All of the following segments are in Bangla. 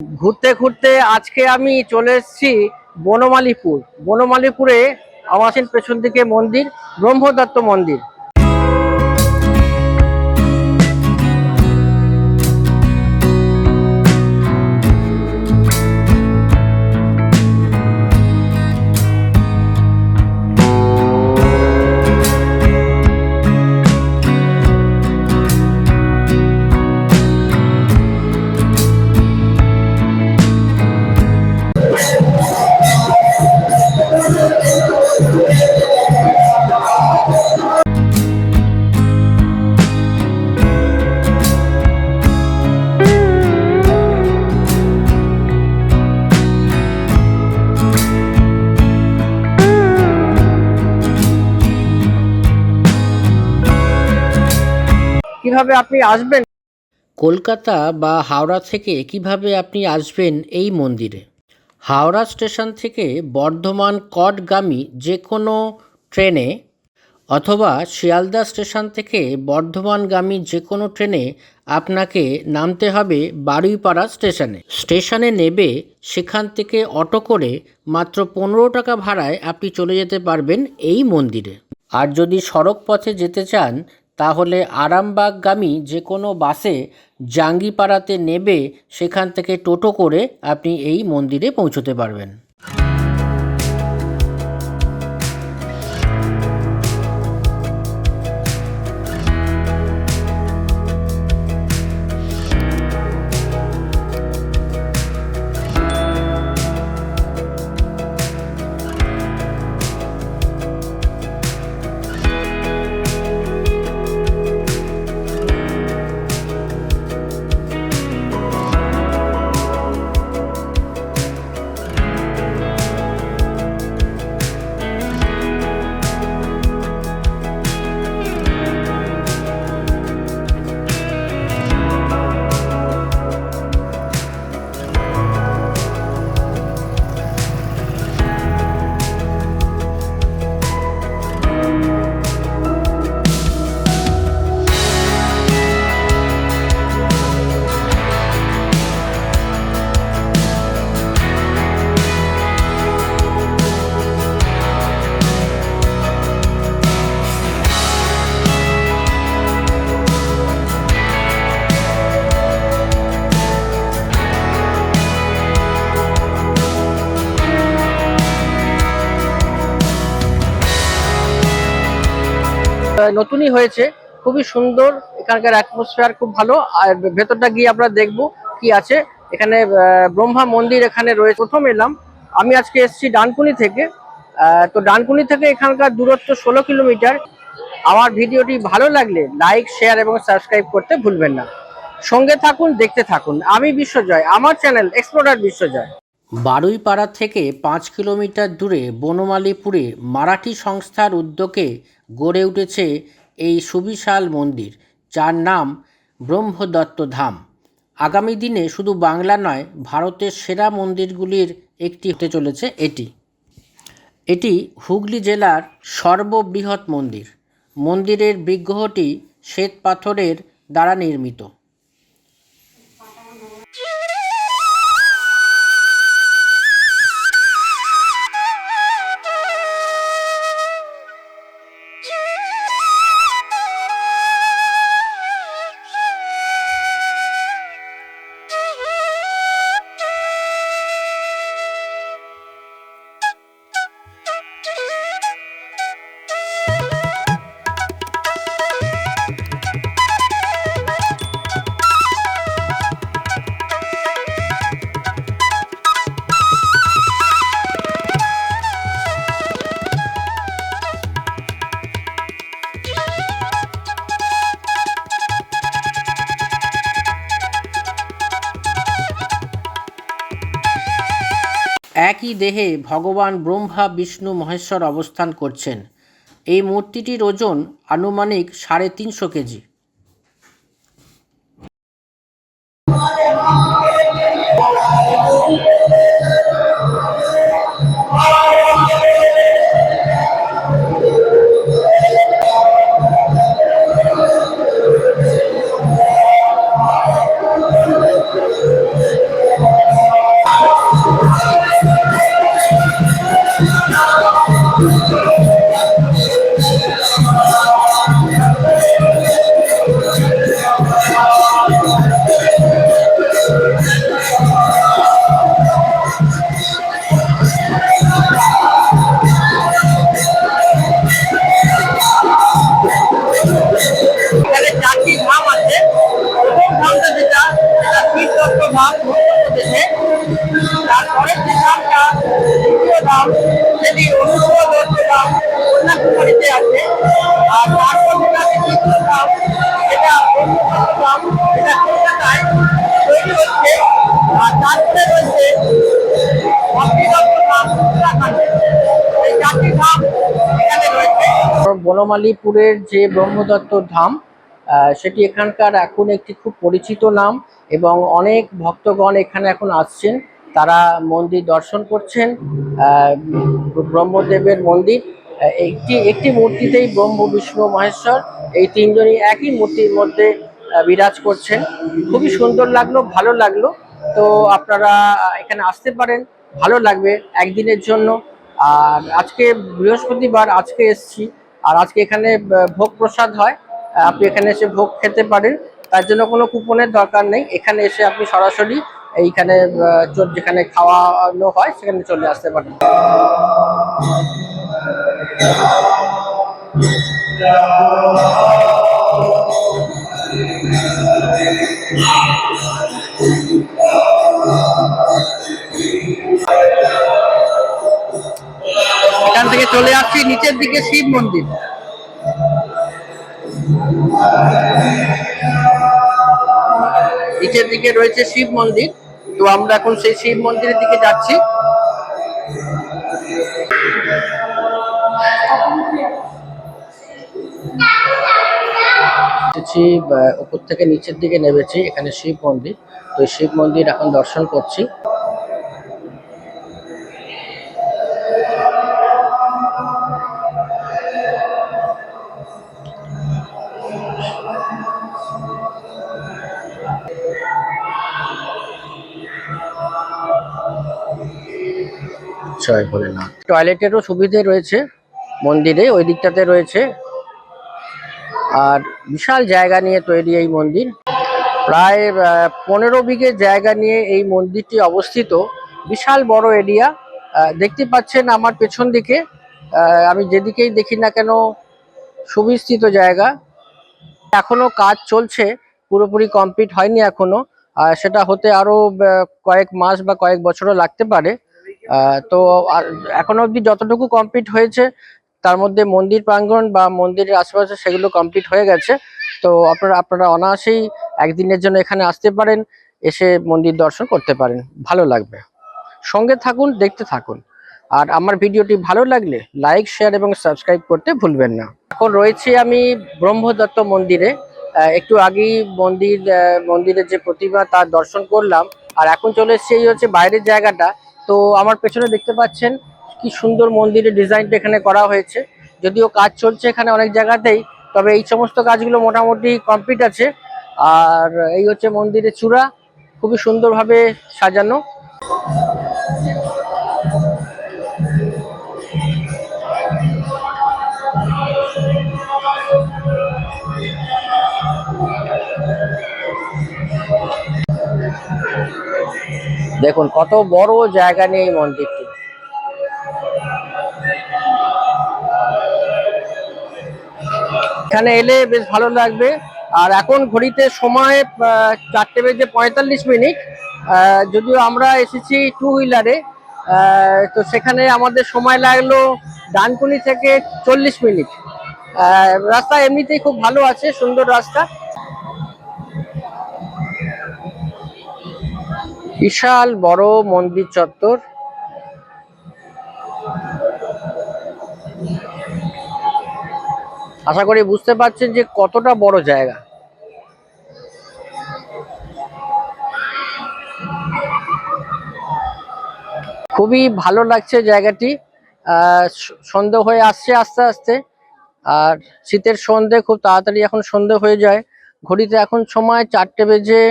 ঘুরতে ঘুরতে আজকে আমি চলে এসেছি বনমালীপুর। বনমালীপুরে আমার পেছন দিকে মন্দির ব্রহ্মদত্ত মন্দির। কীভাবে আপনি আসবেন? কলকাতা বা হাওড়া থেকে কীভাবে আপনি আসবেন এই মন্দিরে? হাওড়া স্টেশন থেকে বর্ধমান কটগামী যে কোনো ট্রেনে অথবা শিয়ালদা স্টেশন থেকে বর্ধমানগামী যে কোনো ট্রেনে আপনাকে নামতে হবে বারুইপাড়া স্টেশনে। স্টেশনে নেবে সেখান থেকে অটো করে মাত্র পনেরো টাকা ভাড়ায় আপনি চলে যেতে পারবেন এই মন্দিরে। আর যদি সড়ক পথে যেতে চান তাহলে আরামবাগগামী যে কোনো বাসে জাঙ্গিপাড়াতে নেবে সেখান থেকে টোটো করে আপনি এই মন্দিরে পৌঁছতে পারবেন। নতুনই হয়েছে। খুবই সুন্দর, এখানকার অ্যাটমসফিয়ার খুব ভালো। আর ভেতরটা গিয়ে আমরা দেখব কি আছে। এখানে ব্রহ্মা মন্দির এখানে রয়েছে। প্রথম এলাম। আমি আজকে এসেছি ডানকুনি থেকে। তো ডানকুনি থেকে এখানকার দূরত্ব ষোলো কিলোমিটার। আমার ভিডিওটি ভালো লাগলে লাইক শেয়ার এবং সাবস্ক্রাইব করতে ভুলবেন না। সঙ্গে থাকুন, দেখতে থাকুন। আমি বিশ্বজয়। আমার চ্যানেল এক্সপ্লোরার বিশ্বজয়। বারুইপাড়া থেকে পাঁচ কিলোমিটার দূরে বনমালীপুরে মারাঠি সংস্থার উদ্যোগে গড়ে উঠেছে এই সুবিশাল মন্দির, যার নাম ব্রহ্মদত্ত ধাম। আগামী দিনে শুধু বাংলা নয়, ভারতের সেরা মন্দিরগুলির একটি হতে চলেছে এটি। এটি হুগলি জেলার সর্ববৃহৎ মন্দির। মন্দিরের বিগ্রহটি শ্বেত পাথরের দ্বারা নির্মিত। একই দেহে ভগবান ব্রহ্মা, বিষ্ণু, মহেশ্বর অবস্থান করছেন। এই মূর্তিটির ওজন আনুমানিক সাড়ে তিনশো কেজি। বনমালীপুরের যে ব্রহ্মদত্ত ধাম সেটি এখানকার এখন একটি খুব পরিচিত নাম এবং অনেক ভক্তগণ এখানে এখন আসছেন। তারা মন্দির দর্শন করছেন ব্রহ্মদেবের মন্দির। একটি একটি মূর্তিতেই ব্রহ্ম, বিষ্ণু, মহেশ্বর এই তিনজনই একই মূর্তির মধ্যে বিরাজ করছেন। খুবই সুন্দর লাগল, ভালো লাগল। তো আপনারা এখানে আসতে পারেন, ভালো লাগবে একদিনের জন্য। আর আজকে বৃহস্পতিবার আজকে এসছি। আর আজকে এখানে ভোগ প্রসাদ হয়। আপনি এখানে এসে ভোগ খেতে পারেন। তার জন্য কোনো কুপনের দরকার নেই। এখানে এসে আপনি সরাসরি এইখানে যেখানে খাওয়ানো হয়, সেখানে চলে আসতে পারেন। এখান থেকে চলে আসছি, নিচের দিকে শিব মন্দির। নিচের দিকে রয়েছে শিব মন্দির, তো আমরা এখন সেই শিব মন্দিরের দিকে যাচ্ছি। উপর থেকে নিচের দিকে নেমেছি, এখানে শিব মন্দির। তো শিব মন্দির এখন দর্শন করছি। জয় ভোলেনাথ টয়লেটেরও সুবিধে রয়েছে, মন্দিরে, ওই দিকটাতে রয়েছে। আর বিশাল জায়গা নিয়ে তৈরি এই মন্দির। প্রায় পনেরো বিঘে জায়গা নিয়ে এই মন্দিরটি অবস্থিত। বিশাল বড় এরিয়া। দেখতে পাচ্ছেন আমার পেছন দিকে। আমি যেদিকেই দেখি না কেন, সুবিস্তৃত জায়গা। এখনও কাজ চলছে, পুরোপুরি কমপ্লিট হয়নি এখনও। সেটা হতে আরও কয়েক মাস বা কয়েক বছরও লাগতে পারে। তো এখনও অবধি যতটুকু কমপ্লিট হয়েছে, তার মধ্যে মন্দির প্রাঙ্গণ বা মন্দিরের আশেপাশে সেগুলো কমপ্লিট হয়ে গেছে। তো আপনারা আপনারা অনায়াসেই একদিনের জন্য এখানে আসতে পারেন, এসে মন্দির দর্শন করতে পারেন। ভালো লাগবে। সঙ্গে থাকুন, দেখতে থাকুন। আর আমার ভিডিওটি ভালো লাগলে লাইক, শেয়ার এবং সাবস্ক্রাইব করতে ভুলবেন না। এখন রয়েছে আমি ব্রহ্মদত্ত মন্দিরে। একটু আগেই মন্দির মন্দিরের যে প্রতিমা তার দর্শন করলাম। আর এখন চলে এসেছি এই হচ্ছে বাইরের জায়গাটা। তো আমার পেছনে দেখতে পাচ্ছেন কি সুন্দর মন্দিরের ডিজাইনটা এখানে করা হয়েছে। যদিও কাজ চলছে এখানে অনেক জায়গাতেই, তবে এই সমস্ত কাজগুলো মোটামুটি কমপ্লিট আছে। আর এই হচ্ছে মন্দিরের চূড়া, খুবই সুন্দরভাবে সাজানো। দেখুন, কত বড় জায়গা নিয়ে এই মন্দিরটি। এখানে এলে বেশ ভালো লাগবে। আর এখন ঘড়িতে সময় চারটে বেজে পঁয়তাল্লিশ মিনিট। যদিও আমরা এসেছি টু হুইলারে তো সেখানে আমাদের সময় লাগল ডানকুনি থেকে চল্লিশ মিনিট। রাস্তা এমনিতেই খুব ভালো আছে, সুন্দর রাস্তা। বিশাল বড় মন্দির চত্বর। আশা করি বুঝতে পারছেন যে কতটা বড় জায়গা। খুবই ভালো লাগছে জায়গাটি। সন্ধে হয়ে আসছে আস্তে আস্তে। আর শীতের সন্ধে খুব তাড়াতাড়ি এখন সন্ধে হয়ে যায়। ঘড়িতে এখন সময় চারটে বেজে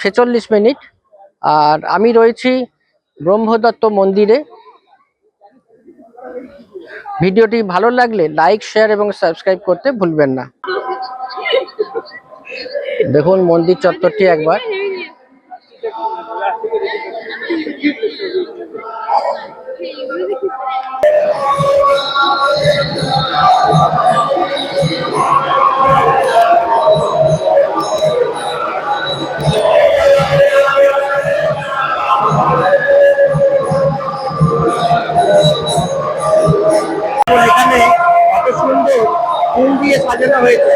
ছেচল্লিশ মিনিট। আর আমি রয়েছি ব্রহ্মদত্ত মন্দিরে। ভিডিওটি ভালো লাগলে লাইক, শেয়ার এবং সাবস্ক্রাইব করতে ভুলবেন না। দেখুন মন্দির চত্বরটি একবার। ফুল দিয়ে সাজানো হয়েছে।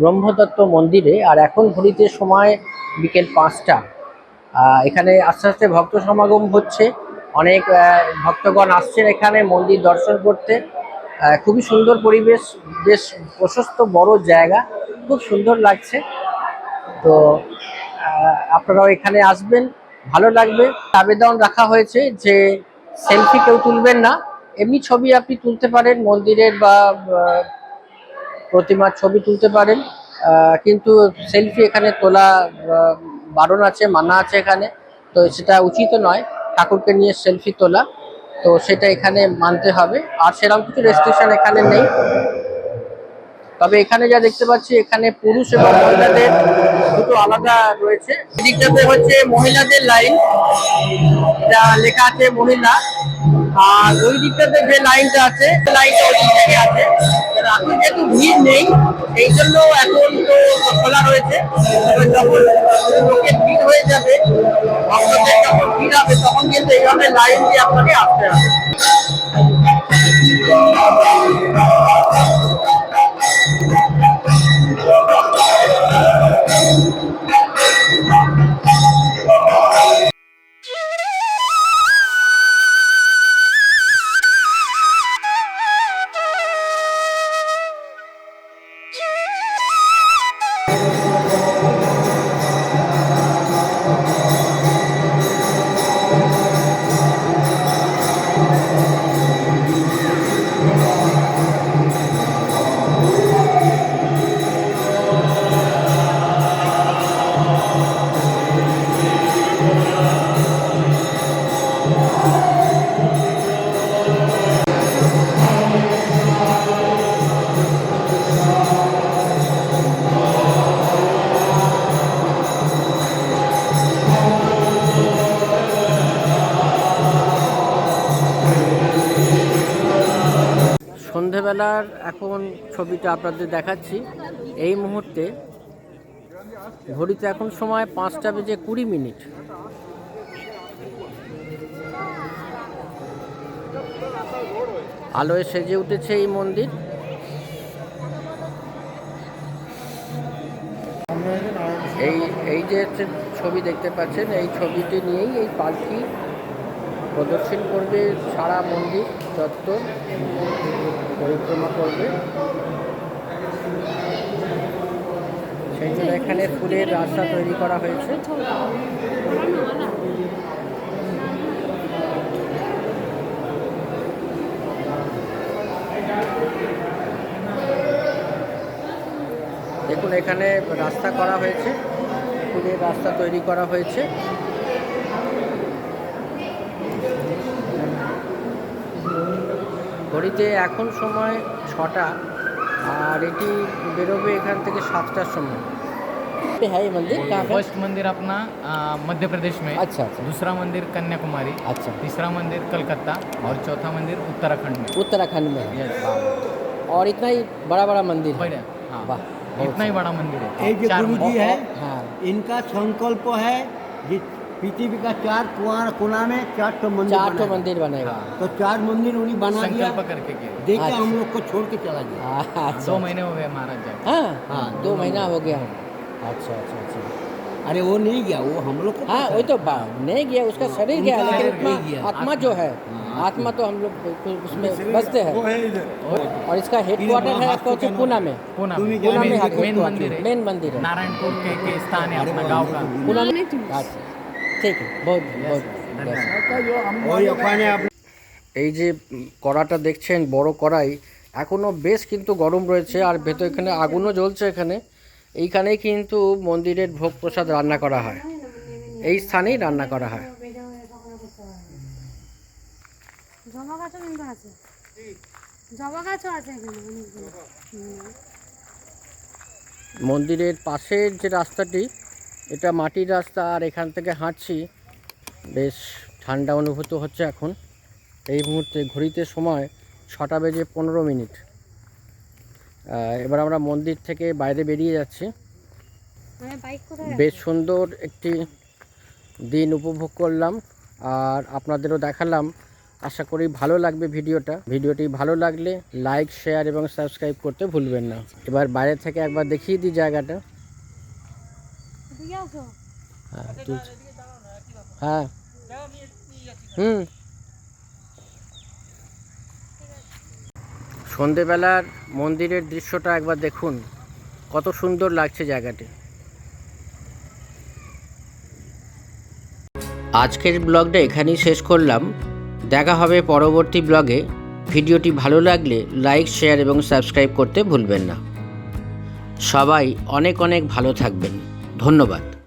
ব্রহ্মদত্ত মন্দিরে আর এখন ঘড়িতে সময় বিকেল পাঁচটা। এখানে আস্তে আস্তে ভক্ত সমাগম হচ্ছে। অনেক ভক্তগণ আসছেন এখানে মন্দির দর্শন করতে। খুবই সুন্দর পরিবেশ, বেশ প্রশস্ত বড় জায়গা, খুব সুন্দর লাগছে। তো আপনারাও এখানে আসবেন, ভালো লাগবে। আবেদন রাখা হয়েছে যে সেলফি কেউ তুলবেন না। এমনি ছবি আপনি তুলতে পারেন মন্দিরের বা প্রতিমার ছবি তুলতে পারেন। কিন্তু সেলফি এখানে তোলা বারণ আছে, মানা আছে এখানে। তো সেটা উচিত নয়, ঠাকুরকে নিয়ে সেলফি তোলা। তো সেটা এখানে মানতে হবে। আর সেরকম কিছু রেস্ট্রিকশন এখানে নেই। তবে এখানে যা দেখতে পাচ্ছি, এখানে পুরুষ এবং মহিলাদের দুটো আলাদা রয়েছে। এদিকটাতে হচ্ছে মহিলাদের লাইন যা লেখা আছে মহিলা। আর ওই দিকটাতে যে লাইনটা আছে লাইনটা ওই দিক থেকে আছে। এখন যেহেতু ভিড় নেই এই জন্য এখন তো খোলা রয়েছে। যখন লোকের ভিড় হয়ে যাবে, ভক্তদের যখন ভিড় হবে, তখন কিন্তু এইভাবে লাইন দিয়ে আপনাকে আসতে হবে। সন্ধেবেলার এখন ছবিটা আপনাদের দেখাচ্ছি। এই মুহূর্তে ঘড়িতে এখন সময় পাঁচটা বেজে কুড়ি মিনিট। আলোয় সেজে উঠেছে এই মন্দির। এই এই যে ছবি দেখতে পাচ্ছেন, এই ছবিটি নিয়েই এই পালকি প্রদর্শন করবে সারা মন্দির চত্বর পরিক্রমা করবে সেই জন্য এখানে ফুলের রাস্তা তৈরি করা হয়েছে। দেখুন, এখানে রাস্তা করা হয়েছে। ফুলের রাস্তা তৈরি করা হয়েছে। ঘড়িতে এখন সময় ছটা আর এটি বেরোবে এখান থেকে সাতটার সময় হ্যাঁ এই মন্দির कहाँ पे? फर्स्ट मंदिर अपना अ, मध्य प्रदेश में अच्छा अच्छा दूसरा मंदिर कन्याकुमारी अच्छा तीसरा मंदिर कलकत्ता और चौथा मंदिर उत्तराखंड में उत्तराखंड में है Yes. और इतना ही बड़ा बड़ा मंदिर है बढ़िया हाँ वाह बहुत इतना ही बड़ा मंदिर है ये जो चार गुरु जी मंदिर। है हाँ इनका संकल्प है कि पृथ्वी का चार कुआँ कोना में चार ठो मंदिर चार तो। मंदिर बनेगा तो चार मंदिर उन्हीं बना दिया। संकल्प करके किया। अच्छा। हम लोग को छोड़ के चला गया। हाँ, अच्छा दो महीने हो गए महाराज जाके। हाँ हाँ, दो महीना हो गया। अच्छा अच्छा अच्छा। अरे वो नहीं गया वो हम लोग हाँ वही तो नहीं गया उसका शरीर गया लेकिन आत्मा आत्मा जो है हाँ, आत्मा। तो हम लोग उसमें बसते हैं। और इसका हेडक्वार्टर है आपका है पूना में। पूना में। मेन मंदिर है मेन मंदिर है। नारायणपुर के, के स्थान है अपना गाँव का पूना में ঠিক বহুত বহুত এই যে কড়াটা দেখছেন বড় কড়াই এখনও বেশ কিন্তু গরম রয়েছে আর ভেতর এখানে আগুনও জ্বলছে এখানে। এইখানেই কিন্তু মন্দিরের ভোগ প্রসাদ রান্না করা হয়। এই স্থানেই রান্না করা হয়। মন্দিরের পাশের যে রাস্তাটি এটা মাটির রাস্তা আর এখান থেকে হাঁটছি। বেশ ঠান্ডা অনুভূত হচ্ছে এখন। এই মুহূর্তে ঘড়িতে সময় ছটা বেজে পনেরো মিনিট। এবার আমরা মন্দির থেকে বাইরে বেরিয়ে যাচ্ছি। কোথায় বেশ সুন্দর একটি দিন উপভোগ করলাম আর আপনাদেরও দেখালাম। আশা করি ভালো লাগবে ভিডিওটা। ভিডিওটি ভালো লাগলে লাইক শেয়ার এবং সাবস্ক্রাইব করতে ভুলবেন না। এবার বাইরে থেকে একবার দেখিয়ে দিই জায়গাটা। হ্যাঁ ঠিক হ্যাঁ। হুম সন্ধেবেলার মন্দিরের দৃশ্যটা একবার দেখুন। কত সুন্দর লাগছে জায়গাটি। আজকের ব্লগটা এখানেই শেষ করলাম। দেখা হবে পরবর্তী ব্লগে। ভিডিওটি ভালো লাগলে লাইক, শেয়ার এবং সাবস্ক্রাইব করতে ভুলবেন না। সবাই অনেক অনেক ভালো থাকবেন। ধন্যবাদ।